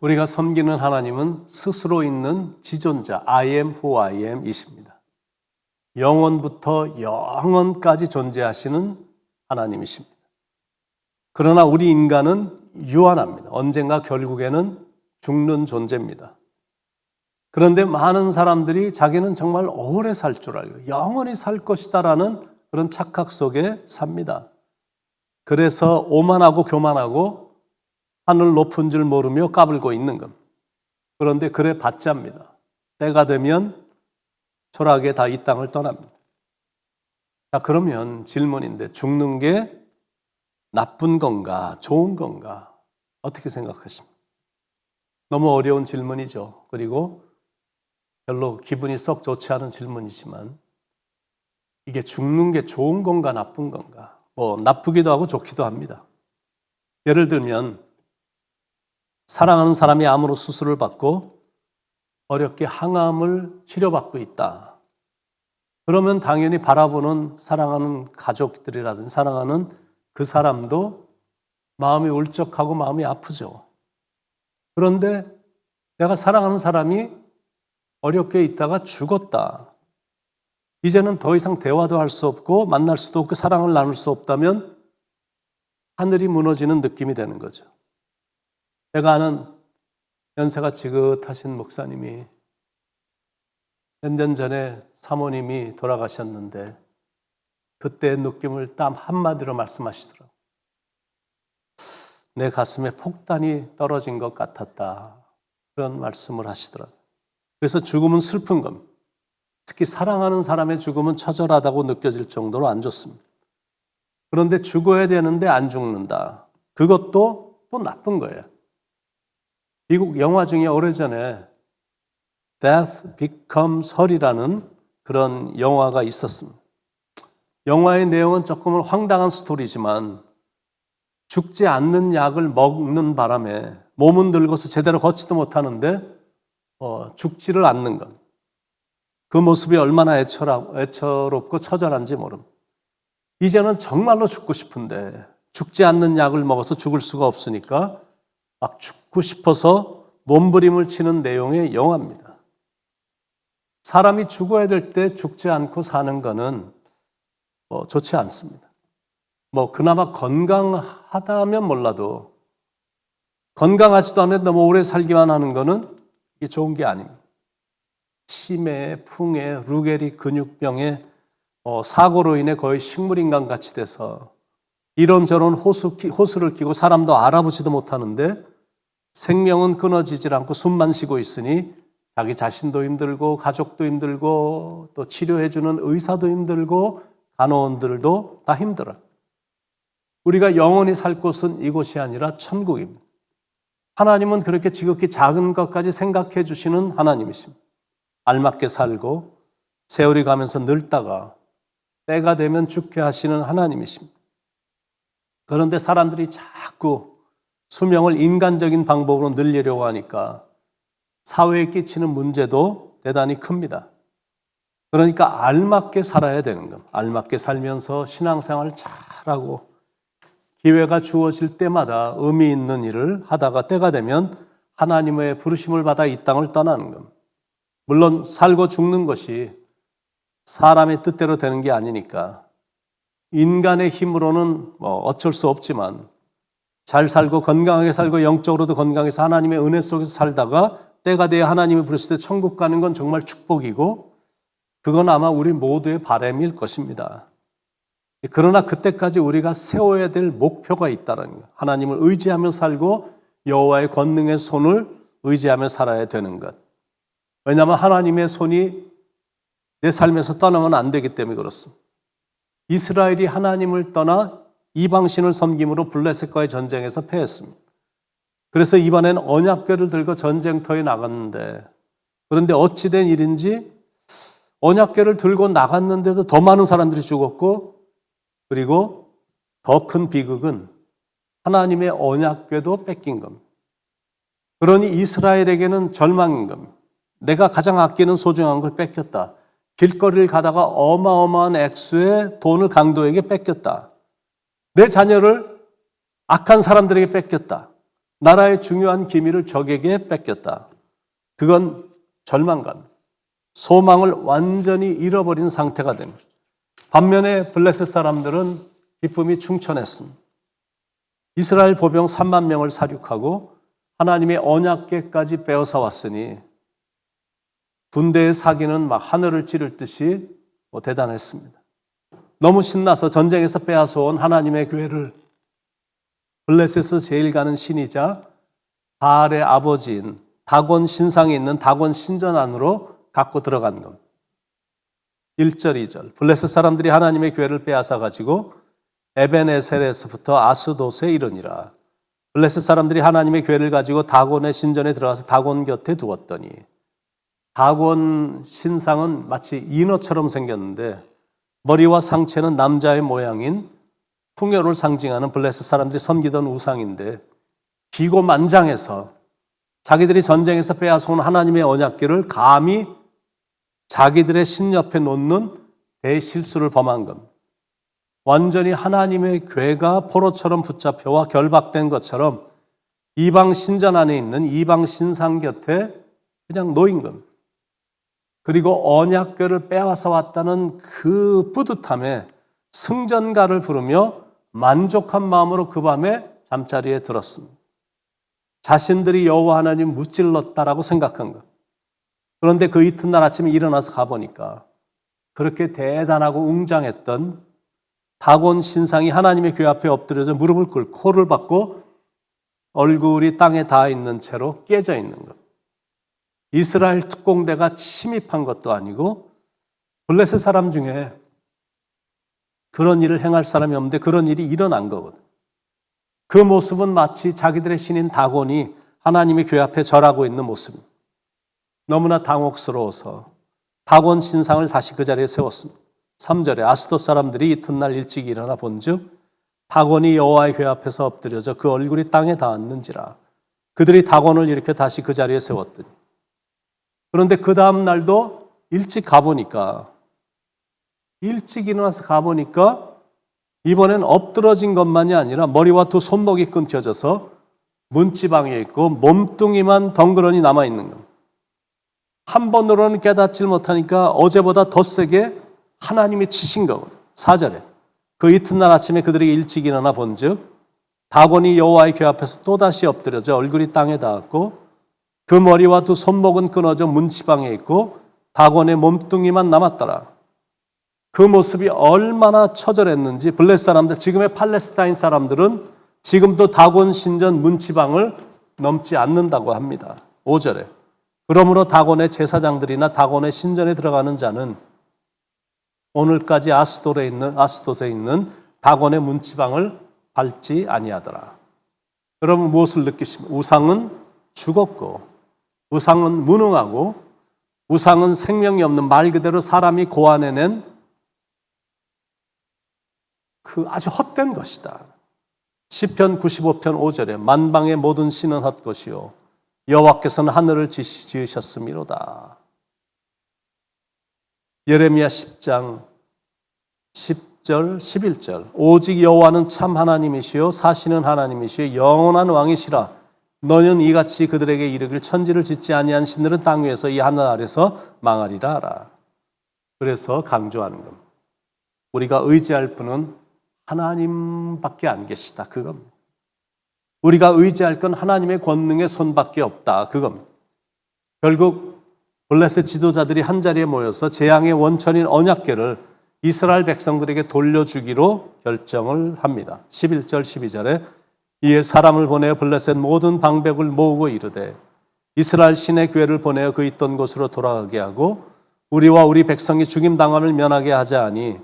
우리가 섬기는 하나님은 스스로 있는 지존자 I am who I am 이십니다. 영원부터 영원까지 존재하시는 하나님이십니다. 그러나 우리 인간은 유한합니다. 언젠가 결국에는 죽는 존재입니다. 그런데 많은 사람들이 자기는 정말 오래 살 줄 알고 영원히 살 것이다라는 그런 착각 속에 삽니다. 그래서 오만하고 교만하고 하늘 높은 줄 모르며 까불고 있는 겁니다. 그런데 그래 받잡니다. 때가 되면 초라하게 다 이 땅을 떠납니다. 자, 그러면 질문인데 죽는 게 나쁜 건가, 좋은 건가? 어떻게 생각하십니까? 너무 어려운 질문이죠. 그리고 별로 기분이 썩 좋지 않은 질문이지만 이게 죽는 게 좋은 건가, 나쁜 건가? 뭐, 나쁘기도 하고 좋기도 합니다. 예를 들면 사랑하는 사람이 암으로 수술을 받고 어렵게 항암을 치료받고 있다. 그러면 당연히 바라보는 사랑하는 가족들이라든지 사랑하는 그 사람도 마음이 울적하고 마음이 아프죠. 그런데 내가 사랑하는 사람이 어렵게 있다가 죽었다. 이제는 더 이상 대화도 할 수 없고 만날 수도 없고 사랑을 나눌 수 없다면 하늘이 무너지는 느낌이 되는 거죠. 제가 아는 연세가 지긋하신 목사님이 몇 년 전에 사모님이 돌아가셨는데 그때의 느낌을 땀 한마디로 말씀하시더라고요. 내 가슴에 폭탄이 떨어진 것 같았다. 그런 말씀을 하시더라고요. 그래서 죽음은 슬픈 겁니다. 특히 사랑하는 사람의 죽음은 처절하다고 느껴질 정도로 안 좋습니다. 그런데 죽어야 되는데 안 죽는다. 그것도 또 나쁜 거예요. 미국 영화 중에 오래전에 Death Becomes Her이라는 그런 영화가 있었습니다. 영화의 내용은 조금은 황당한 스토리지만 죽지 않는 약을 먹는 바람에 몸은 늙어서 제대로 걷지도 못하는데 어, 죽지를 않는 것. 그 모습이 얼마나 애처롭고 처절한지 모름. 이제는 정말로 죽고 싶은데 죽지 않는 약을 먹어서 죽을 수가 없으니까 막 죽고 싶어서 몸부림을 치는 내용의 영화입니다. 사람이 죽어야 될 때 죽지 않고 사는 거는 뭐 좋지 않습니다. 뭐 그나마 건강하다면 몰라도 건강하지도 않는데 너무 오래 살기만 하는 거는 이게 좋은 게 아닙니다. 치매, 풍해, 루게리 근육병에 어, 사고로 인해 거의 식물인간 같이 돼서 이런저런 호수, 호수를 끼고 사람도 알아보지도 못하는데 생명은 끊어지질 않고 숨만 쉬고 있으니 자기 자신도 힘들고 가족도 힘들고 또 치료해주는 의사도 힘들고 간호원들도 다 힘들어. 우리가 영원히 살 곳은 이곳이 아니라 천국입니다. 하나님은 그렇게 지극히 작은 것까지 생각해 주시는 하나님이십니다. 알맞게 살고 세월이 가면서 늙다가 때가 되면 죽게 하시는 하나님이십니다. 그런데 사람들이 자꾸 수명을 인간적인 방법으로 늘리려고 하니까 사회에 끼치는 문제도 대단히 큽니다. 그러니까 알맞게 살아야 되는 겁니다. 알맞게 살면서 신앙생활 잘하고 기회가 주어질 때마다 의미 있는 일을 하다가 때가 되면 하나님의 부르심을 받아 이 땅을 떠나는 겁니다. 물론 살고 죽는 것이 사람의 뜻대로 되는 게 아니니까 인간의 힘으로는 뭐 어쩔 수 없지만 잘 살고 건강하게 살고 영적으로도 건강해서 하나님의 은혜 속에서 살다가 때가 되어 하나님이 부르실 때 천국 가는 건 정말 축복이고 그건 아마 우리 모두의 바람일 것입니다. 그러나 그때까지 우리가 세워야 될 목표가 있다는 거. 하나님을 의지하며 살고 여호와의 권능의 손을 의지하며 살아야 되는 것. 왜냐하면 하나님의 손이 내 삶에서 떠나면 안 되기 때문에 그렇습니다. 이스라엘이 하나님을 떠나 이방신을 섬김으로 블레셋과의 전쟁에서 패했습니다. 그래서 이번엔 언약궤를 들고 전쟁터에 나갔는데 그런데 어찌된 일인지 언약궤를 들고 나갔는데도 더 많은 사람들이 죽었고 그리고 더 큰 비극은 하나님의 언약궤도 뺏긴 겁니다. 그러니 이스라엘에게는 절망인 겁니다. 내가 가장 아끼는 소중한 걸 뺏겼다. 길거리를 가다가 어마어마한 액수의 돈을 강도에게 뺏겼다. 내 자녀를 악한 사람들에게 뺏겼다. 나라의 중요한 기밀을 적에게 뺏겼다. 그건 절망감, 소망을 완전히 잃어버린 상태가 됩니다. 반면에 블레셋 사람들은 기쁨이 충천했습니다. 이스라엘 보병 3만 명을 사륙하고 하나님의 언약궤까지 빼앗아 왔으니 군대의 사기는 막 하늘을 찌를 듯이 뭐 대단했습니다. 너무 신나서 전쟁에서 빼앗아온 하나님의 교회를 블레셋에서 제일 가는 신이자 바알의 아버지인 다곤 신상에 있는 다곤 신전 안으로 갖고 들어간 겁니다. 1절, 2절. 블레셋 사람들이 하나님의 교회를 빼앗아 가지고 에벤에셀에서부터 아스돗에 이르니라. 블레셋 사람들이 하나님의 교회를 가지고 다곤의 신전에 들어가서 다곤 곁에 두었더니 다곤 신상은 마치 인어처럼 생겼는데 머리와 상체는 남자의 모양인 풍요를 상징하는 블레셋 사람들이 섬기던 우상인데 기고만장해서 자기들이 전쟁에서 빼앗아온 하나님의 언약궤를 감히 자기들의 신 옆에 놓는 대실수를 범한 겁니다. 완전히 하나님의 괴가 포로처럼 붙잡혀와 결박된 것처럼 이방 신전 안에 있는 이방 신상 곁에 그냥 놓인 겁니다. 그리고 언약궤를 빼앗아 왔다는 그 뿌듯함에 승전가를 부르며 만족한 마음으로 그 밤에 잠자리에 들었습니다. 자신들이 여호와 하나님 무찔렀다라고 생각한 것. 그런데 그 이튿날 아침에 일어나서 가보니까 그렇게 대단하고 웅장했던 다곤 신상이 하나님의 궤 앞에 엎드려져 무릎을 꿇고 코를 박고 얼굴이 땅에 닿아 있는 채로 깨져 있는 것. 이스라엘 특공대가 침입한 것도 아니고 블레셋 사람 중에 그런 일을 행할 사람이 없는데 그런 일이 일어난 거거든. 그 모습은 마치 자기들의 신인 다곤이 하나님의 교회 앞에 절하고 있는 모습입니다. 너무나 당혹스러워서 다곤 신상을 다시 그 자리에 세웠습니다. 3절에 아스도 사람들이 이튿날 일찍 일어나 본즉 다곤이 여호와의 궤 앞에서 엎드려져 그 얼굴이 땅에 닿았는지라 그들이 다곤을 이렇게 다시 그 자리에 세웠더니 그런데 그 다음 날도 일찍 가보니까 일찍 일어나서 가보니까 이번엔 엎드러진 것만이 아니라 머리와 두 손목이 끊겨져서 문지방에 있고 몸뚱이만 덩그러니 남아 있는 겁니다. 한 번으로는 깨닫질 못하니까 어제보다 더 세게 하나님이 치신 거거든. 4절에. 그 이튿날 아침에 그들이 일찍 일어나 본즉 다곤이 여호와의 궤 앞에서 또다시 엎드려져 얼굴이 땅에 닿았고 그 머리와 두 손목은 끊어져 문지방에 있고 다곤의 몸뚱이만 남았더라. 그 모습이 얼마나 처절했는지 블레스 사람들 지금의 팔레스타인 사람들은 지금도 다곤 신전 문지방을 넘지 않는다고 합니다. 5절에 그러므로 다곤의 제사장들이나 다곤의 신전에 들어가는 자는 오늘까지 아스도에 있는 아스도에 있는 다곤의 문지방을 밟지 아니하더라. 여러분 무엇을 느끼십니까? 우상은 죽었고 우상은 무능하고 우상은 생명이 없는 말 그대로 사람이 고안해낸 그 아주 헛된 것이다. 시편 95편 5절에 만방의 모든 신은 헛것이요 여호와께서는 하늘을 지으셨음이로다. 예레미야 10장 10절 11절 오직 여호와는 참 하나님이시요 사시는 하나님이시요 영원한 왕이시라 너는 이같이 그들에게 이르길 천지를 짓지 아니한 신들은 땅 위에서 이 하늘 아래서 망하리라 하라. 그래서 강조하는 겁니다. 우리가 의지할 분은 하나님밖에 안 계시다. 그겁니다. 우리가 의지할 건 하나님의 권능의 손밖에 없다. 그겁니다. 결국 블레셋 지도자들이 한 자리에 모여서 재앙의 원천인 언약궤를 이스라엘 백성들에게 돌려주기로 결정을 합니다. 11절 12절에 이에 사람을 보내어 블레셋 모든 방백을 모으고 이르되 이스라엘 신의 교회를 보내어 그 있던 곳으로 돌아가게 하고 우리와 우리 백성이 죽임 당함을 면하게 하자 하니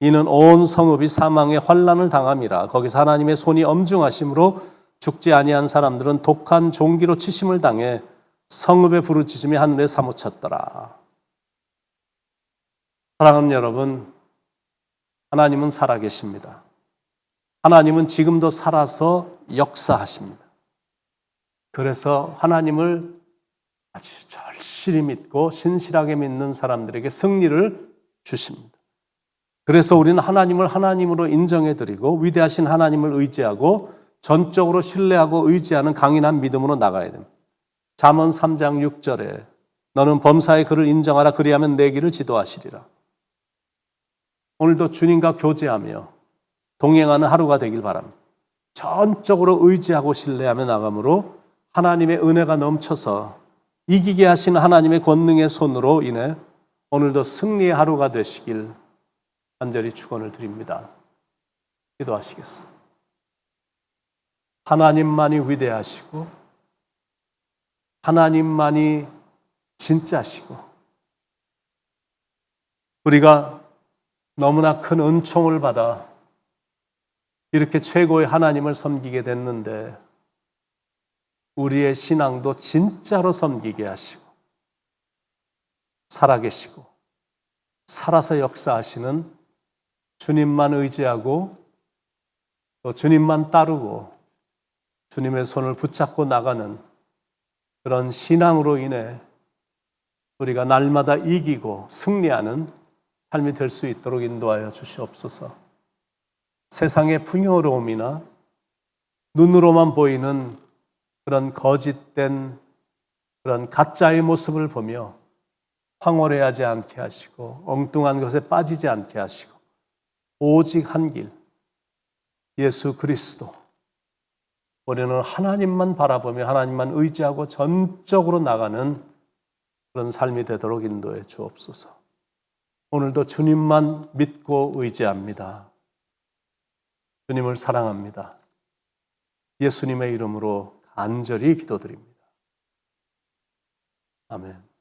이는 온 성읍이 사망의 환란을 당함이라 거기서 하나님의 손이 엄중하심으로 죽지 아니한 사람들은 독한 종기로 치심을 당해 성읍의 부르짖음이 하늘에 사무쳤더라. 사랑하는 여러분, 하나님은 살아계십니다. 하나님은 지금도 살아서 역사하십니다. 그래서 하나님을 아주 절실히 믿고 신실하게 믿는 사람들에게 승리를 주십니다. 그래서 우리는 하나님을 하나님으로 인정해 드리고 위대하신 하나님을 의지하고 전적으로 신뢰하고 의지하는 강인한 믿음으로 나가야 됩니다. 잠언 3장 6절에 너는 범사의 그를 인정하라 그리하면 내 길을 지도하시리라. 오늘도 주님과 교제하며 동행하는 하루가 되길 바랍니다. 전적으로 의지하고 신뢰하며 나감으로 하나님의 은혜가 넘쳐서 이기게 하시는 하나님의 권능의 손으로 인해 오늘도 승리의 하루가 되시길 간절히 축원을 드립니다. 기도하시겠습니다. 하나님만이 위대하시고 하나님만이 진짜시고 우리가 너무나 큰 은총을 받아 이렇게 최고의 하나님을 섬기게 됐는데 우리의 신앙도 진짜로 섬기게 하시고 살아계시고 살아서 역사하시는 주님만 의지하고 또 주님만 따르고 주님의 손을 붙잡고 나가는 그런 신앙으로 인해 우리가 날마다 이기고 승리하는 삶이 될 수 있도록 인도하여 주시옵소서. 세상의 풍요로움이나 눈으로만 보이는 그런 거짓된 그런 가짜의 모습을 보며 황홀해하지 않게 하시고 엉뚱한 것에 빠지지 않게 하시고 오직 한 길, 예수 그리스도. 우리는 하나님만 바라보며 하나님만 의지하고 전적으로 나가는 그런 삶이 되도록 인도해 주옵소서. 오늘도 주님만 믿고 의지합니다. 주님을 사랑합니다. 예수님의 이름으로 간절히 기도드립니다. 아멘.